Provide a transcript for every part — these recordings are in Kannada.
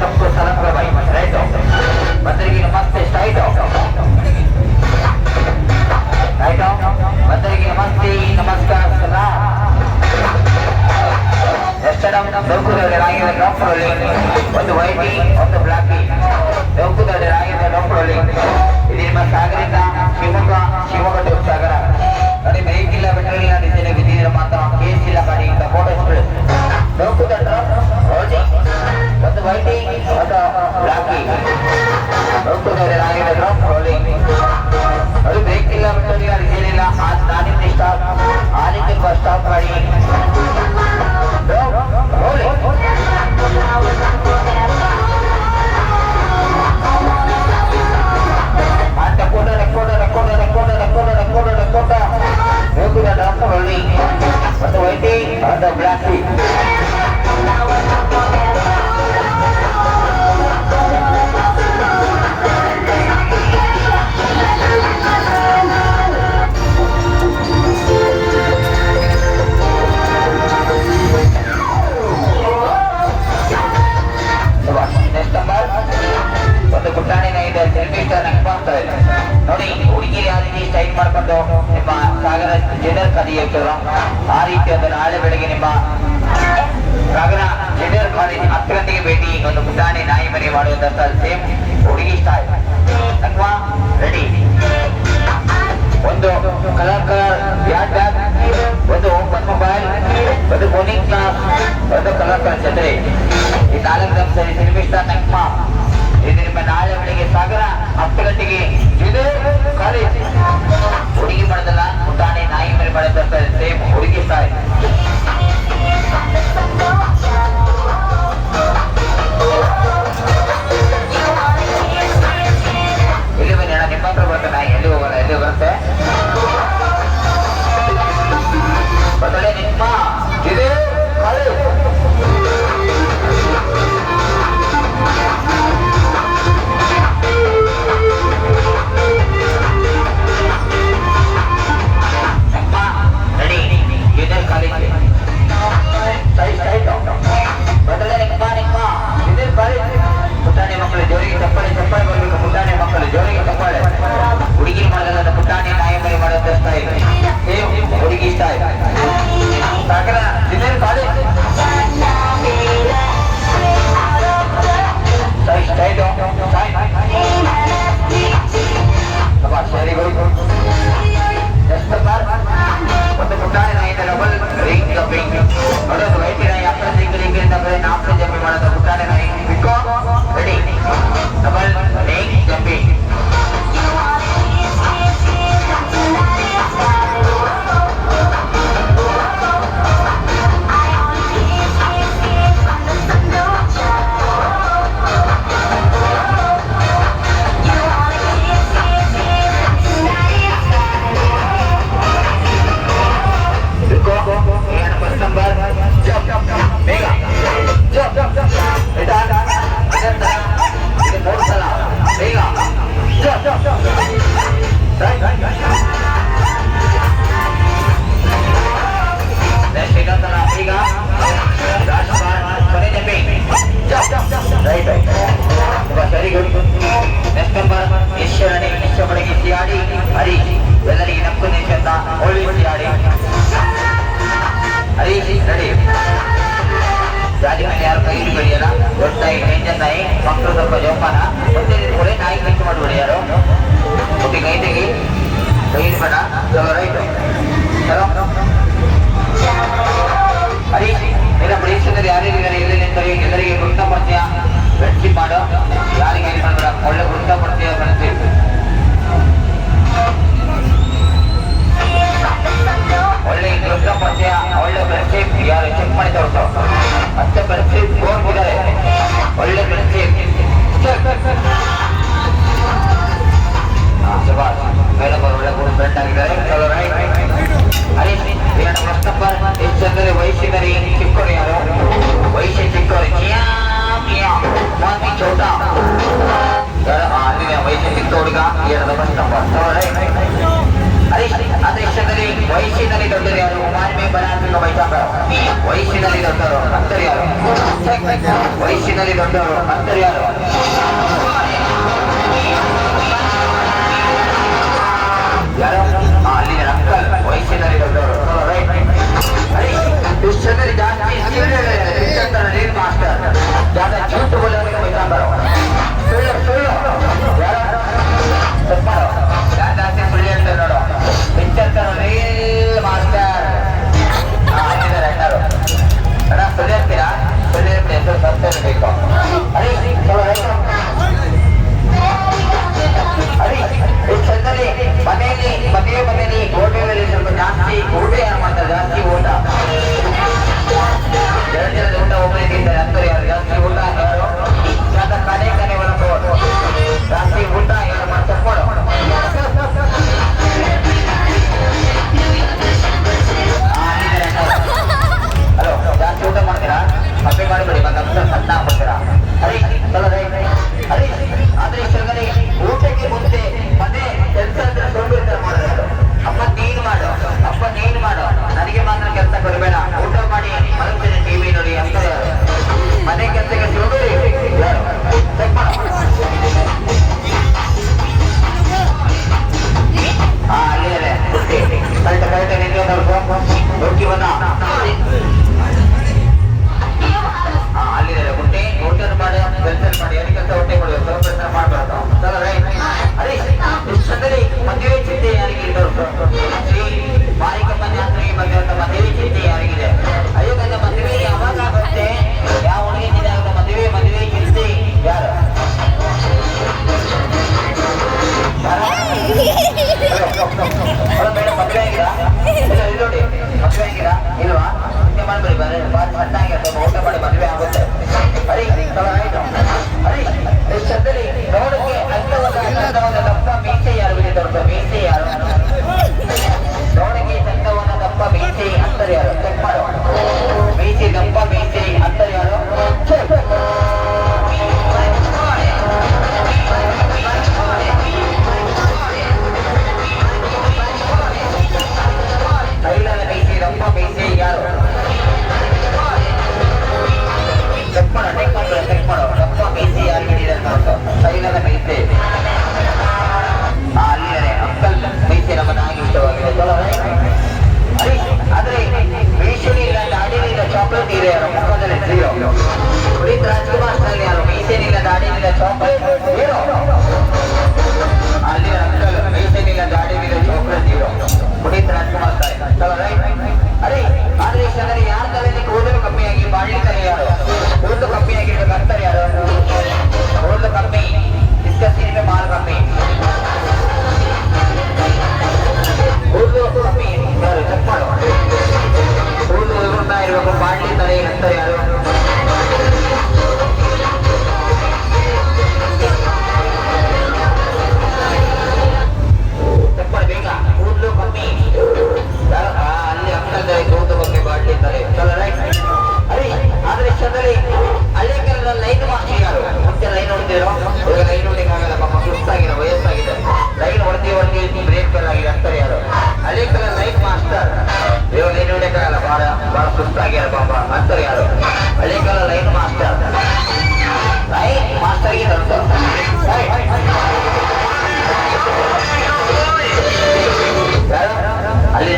सबको सलाम का भाई मत रहे तो बंदर की नमाज से स्टाइट हो राइट हो बंदर की नमाज ಒಂದು ವೈಟಿ ಒಂದು ಬ್ಲಾಕಿ ಬೆಂಕುದಲ್ಲಿ ರಾಗಿದ ಡಾಕ್ಟರ್ ಅಲ್ಲಿ ಇದು ನಿಮ್ಮ ಸಾಗರಿಂದ ಶಿವಮೊಗ್ಗ ಶಿವಮೊಗ್ಗ ಟು ಸಾಗರ ನೋಡಿ ಬೈಕ್ ಇಲ್ಲ ಪೆಟ್ರೋಲ್ ಇಲ್ಲ ಡೀಸೆಲ್ ಬಿದ್ದಿದ್ರೆ ಮಾತ್ರ ಕೇಸ್ ಇಲ್ಲ ಗಾಡಿ photos penting fotografi. Nori, uri kiri hari ini saya ingin marah kondok. ಜಡರ್ ಜಡರ್ ಕಲಿಯಲ್ವಾ ಆ ರೀತಿ ಅದನ್ನು ನಾಳೆ ಬೆಳಗ್ಗೆ ನಿಮ್ಮ ಗಗನ ಜಡರ್ ಕಾಲೇಜ್ ಹತ್ತು ಗಂಟೆಗೆ ಭೇಟಿ ಒಂದು ಪುಟಾಣಿ ನಾಯಿ ಮನೆ ಮಾಡುವಂತಹ ಸೇಮ್ ಹುಡುಗಿ ಸ್ಟಾಯ್ ಅಲ್ವಾ ರೆಡಿ ಒಂದು ಕಲರ್ ಕಲರ್ ಬ್ಯಾಟ್ ಬ್ಯಾಗ್, ಒಂದು ಓಪನ್ ಮೊಬೈಲ್ ಒಂದು ಕೋನಿಂಗ್ ಕ್ಲಾಸ್ ಒಂದು ಕಲರ್ ಕಲರ್ ಛತ್ರಿ ಈ ನಾಲ್ಕು ದಿವಸ ಸಿನಿಮಿಸ್ತಾ ನಕ್ಮ ಇದು ನಿಮ್ಮ ನಾಳೆ ಬೆಳಿಗ್ಗೆ ಸಾಗರ ಹತ್ತು ಗಂಟೆಗೆ ಇದು ಪರೀಕ್ಷೆದಲ್ಲಿ ಯಾರಿಗಾರ ಎಲ್ಲರಿಗೂ ಎಲ್ಲರಿಗೆ ವೃತ್ತಪತ್ಯ ಮಾಡೋ ಯಾರಿಗೆ ಏನು ಒಳ್ಳೆ ವೃತ್ತಪತ್ಯ ಫ್ರೆಂಡ್ಶಿಪ್ ಒಳ್ಳೆ ವೃತ್ತಪತ್ಯ ಒಳ್ಳೆ ಫ್ರೆಂಡ್ಶಿಪ್ ಯಾರು ಚೆಕ್ ಮಾಡಿ ಮತ್ತೆ ಫ್ರೆಂಡ್ಶಿಪ್ ಹೋಗ್ಬಿದ್ದಾರೆ ಒಳ್ಳೆ ಫ್ರೆಂಡ್ಶಿಪ್ ಓಕೆವನಾ ಅಲ್ಲಿ ಗುಂಟೆ ಯೋಚನೆ ಮಾಡಿ ಕೆಲಸ ಮಾಡಿ ಯಾರಿಗೆಲ್ಲ ಹೊಟ್ಟೆ ಕೊಡಬೇಕು ಪ್ರಯತ್ನ ಮಾಡಬಾರ್ದು ಅದೇ ಮದುವೆ ಚಿಂತೆ ಯಾರಿಗೆ ಶ್ರೀ ಮಾರಿಕಮ್ಮ ಜಾತ್ರೆಗೆ ಬಂದಿರುವಂತ ಮದುವೆ ಚಿಂತೆ ಯಾರಿಗಿದೆ ಅಯ್ಯೋ ನನ್ನ ಮದುವೆ ಯಾವಾಗ ಆಗುತ್ತೆ ಯಾವ ಮದುವೆ ಮದುವೆ ಚಿಂತೆ ಯಾರು ನೋಡಿ. ಮದುವೆ ಆಗಿಲ್ಲ ಇಲ್ವಾ? ಹಿಂಗೆ ಮಾಡ್ಬೇಡಿ ಬರೀ ಊಟ ಮಾಡಿ ಮದುವೆ ಆಗುತ್ತೆ. ಆಯ್ತು. ಹರಿ ಚಂದ್ರಿ ನೋಡಕ್ಕೆ ಅಂದವಾದ ಚಂದವಾದ ದಪ್ಪ ಮೀಸೆ ಯಾರು ಬಿಟ್ಟಿದ್ದವ್ರು ಮೀಸೆ ಯಾರು? ನೋಡಕ್ಕೆ ಚಂದವಾದ ದಪ್ಪ ಮೀಸೆ ಯಾರು? ಚೆಕ್ ಮಾಡು ಮೀಸೆ ದಪ್ಪ ಮೀಸೆ ಅಂತಾರೆ ಯಾರು? ಅಲ್ಲಿ ಅಂಕಲ್ ಜೀರೋ ಈ ಕ್ಷಣದಲ್ಲಿ ಯಾರ ತಲೆಯಲ್ಲಿ ಕೂದಲು ಕಮ್ಮಿಯಾಗಿ ತಲೆ ಯಾರು? ಕೂದಲು ಕಮ್ಮಿಯಾಗಿರ್ಬೇಕು ಅಂತಾರೆ ಯಾರು? ಕೂದಲು ಕಮ್ಮಿ ಡಿಸ್ಕಸ್ ಮಾಲ್ ಕಮ್ಮಿ. ಕೂದಲು ಕಮ್ಮಿ, ಯಾರು? ಚೆಕ್ ಮಾಡು. ಕೂದಲು ಉದುರುತ್ತಾ ಇರಬೇಕು ತಲೆ ಯಾರು? ಪಾಪ ಯಾರು? ಹಳೆ ಕಾಲ ಲೈನ್ ಮಾಸ್ಟರ್. ಲೈನ್ ಮಾಸ್ಟರ್ಗೆ ತರ್ತು ಅಲ್ಲಿ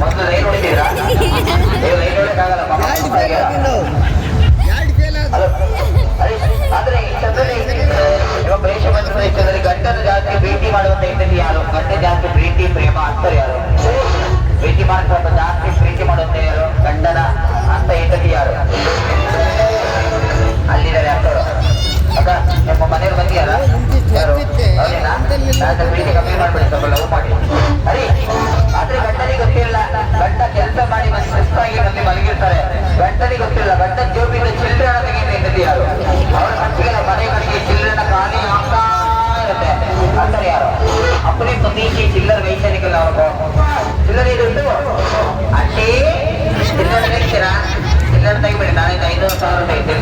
ಮೊದಲು ಲೈನ್ ಹೊಡಿತೀರಾ? ನೀವು ಲೈನ್ ಹೊಡಕ್ಕಾಗಲ್ಲ ಆದ್ರೆ? ಇವಾಗ ಬಂದ ಜಾಸ್ತಿ ಭೇಟಿ ಮಾಡುವಂತ ಇದ್ದಲ್ಲಿ ಯಾರು? ಗಂಡ ಜಾಸ್ತಿ ಪ್ರೀತಿ ಪ್ರೇಮ ಅಂತಾರೆ ಯಾರು? ಭೇಟಿ ಮಾಡ್ತಾರೆ ಜಾಸ್ತಿ ಪ್ರೀತಿ ಮಾಡುವಂತ ಯಾರು? ಗಂಡನ ಅಂತ ಹೆಂಡತಿ ಯಾರು? ಅಲ್ಲಿದ್ದಾರೆ ಅಕ್ಕರು ಅಕ್ಕ, ನಿಮ್ಮ ಮನೆಯವ್ರು ಬಂದಿಯಾರ ಯಾರು? ಪ್ರೀತಿ ಕಮ್ಮಿ ಮಾಡ್ಬಿಡಿ, ಸ್ವಲ್ಪ ಲವ್ ಮಾಡಿ. ಗೊತ್ತಿಲ್ಲ. ಗಂಡ ಕೆಲಸ ಮಾಡಿ ಬಂದು ಸುಸ್ತಾಗಿ ಬಂದು ಮಲಗಿರ್ತಾರೆ. ಗೊತ್ತಿಲ್ಲ. ಗಂಟೆ ಜೋಬಿಂದ ಚಿಲ್ಲರೆ ಹಣ ತೆಗೆಯುವ ಹೆಂಡತಿ ಯಾರು? ಮನೆಗಳಿಗೆ ಚಿಲ್ಲರೆನ ಖಾಲಿ ಆಗ್ತಾ ಯಾರು? ಅಪ್ಪನೇ ಪತೀಶಿ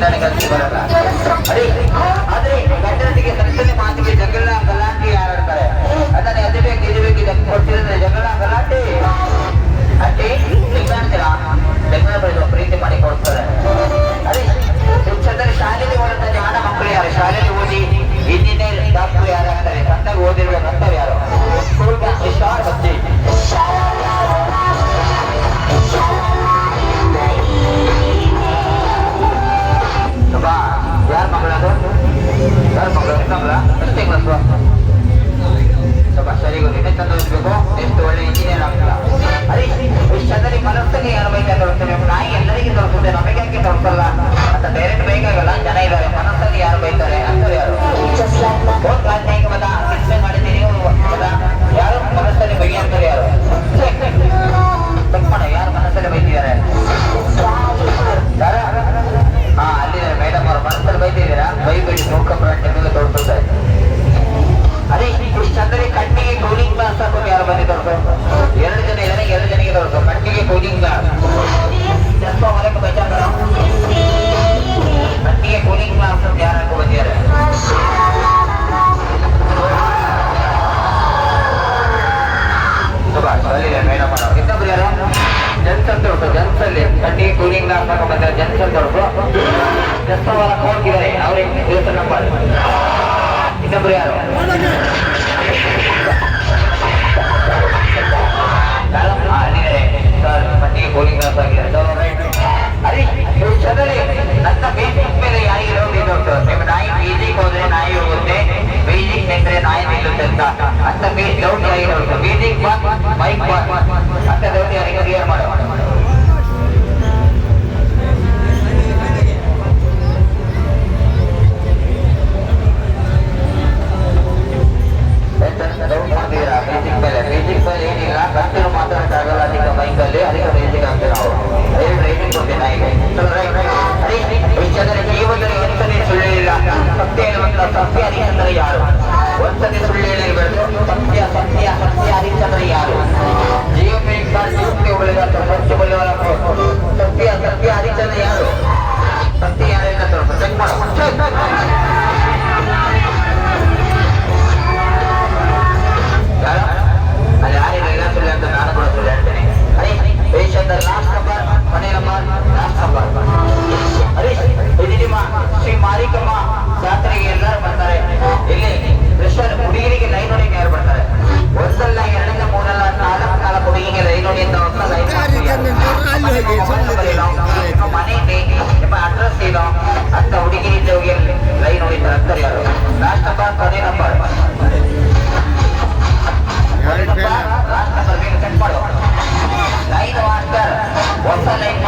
ಬರಲ್ಲ. ಅದೇ ಆದ್ರೆ ಗಂಡನಿಗೆ ಸಣ್ಣ ಮಾತಿಗೆ ಜಗಳ ಗಲಾಟೆ ಯಾರಾಡ್ತಾರೆ ಅದನ್ನ ಅದು ಬೇಕು ಇದು ಬೇಕು ಇದಕ್ಕೆ ಕೊಟ್ಟಿದ್ರೆ ಜಗಳ ಗಲಾಟೆ. ಜಗಳ ಬೆಳೆದು ಪ್ರೀತಿ ಮಾಡಿ ಕೊಡ್ತಾರೆ. ಅದೇ ಶಿಕ್ಷಕರು ಶಾಲೆಯಲ್ಲಿ ಓದಂತ ಜಾಣ ಮಕ್ಕಳು ಯಾರು? ಶಾಲೆಯಲ್ಲಿ ಓದಿ ಇಂಜಿನಿಯರ್ ಡಾಕ್ಟರ್ ಯಾರಾಗ್ತಾರೆ ಸಣ್ಣಗೆ ಓದಿರುವ ನಂತರ ಯಾರು? ಸ್ಕೂಲ್ ಶಾರ್ಟ್ ಕ್ಲಾಸು ಸ್ವಲ್ಪ ಸರಿ ನಿನ್ನೆ ತಂದು ಎಷ್ಟು ಒಳ್ಳೆ ಇಂಜಿನಿಯರ್ ಆಗ್ತಲ್ಲ ಅದೇ ಇಷ್ಟು ಚಂದ್ರಿ ಮನಸ್ಸಿಗೆ ತೋರಿಸ್ತಾರೆ ನಾಯಿ ಎಲ್ಲರಿಗೆ ತೋರಿಸುತ್ತೆ ನಮಗೆ ಯಾಕೆ ತೋರಿಸಲ್ಲ ಅಂತ ಡೈರೆಕ್ಟ್ ಬೇಕಾಗಲ್ಲ ಜನ ಇದ್ದಾರೆ ಮನಸ್ಸಲ್ಲಿ ಯಾರು ಬೈತಾರೆ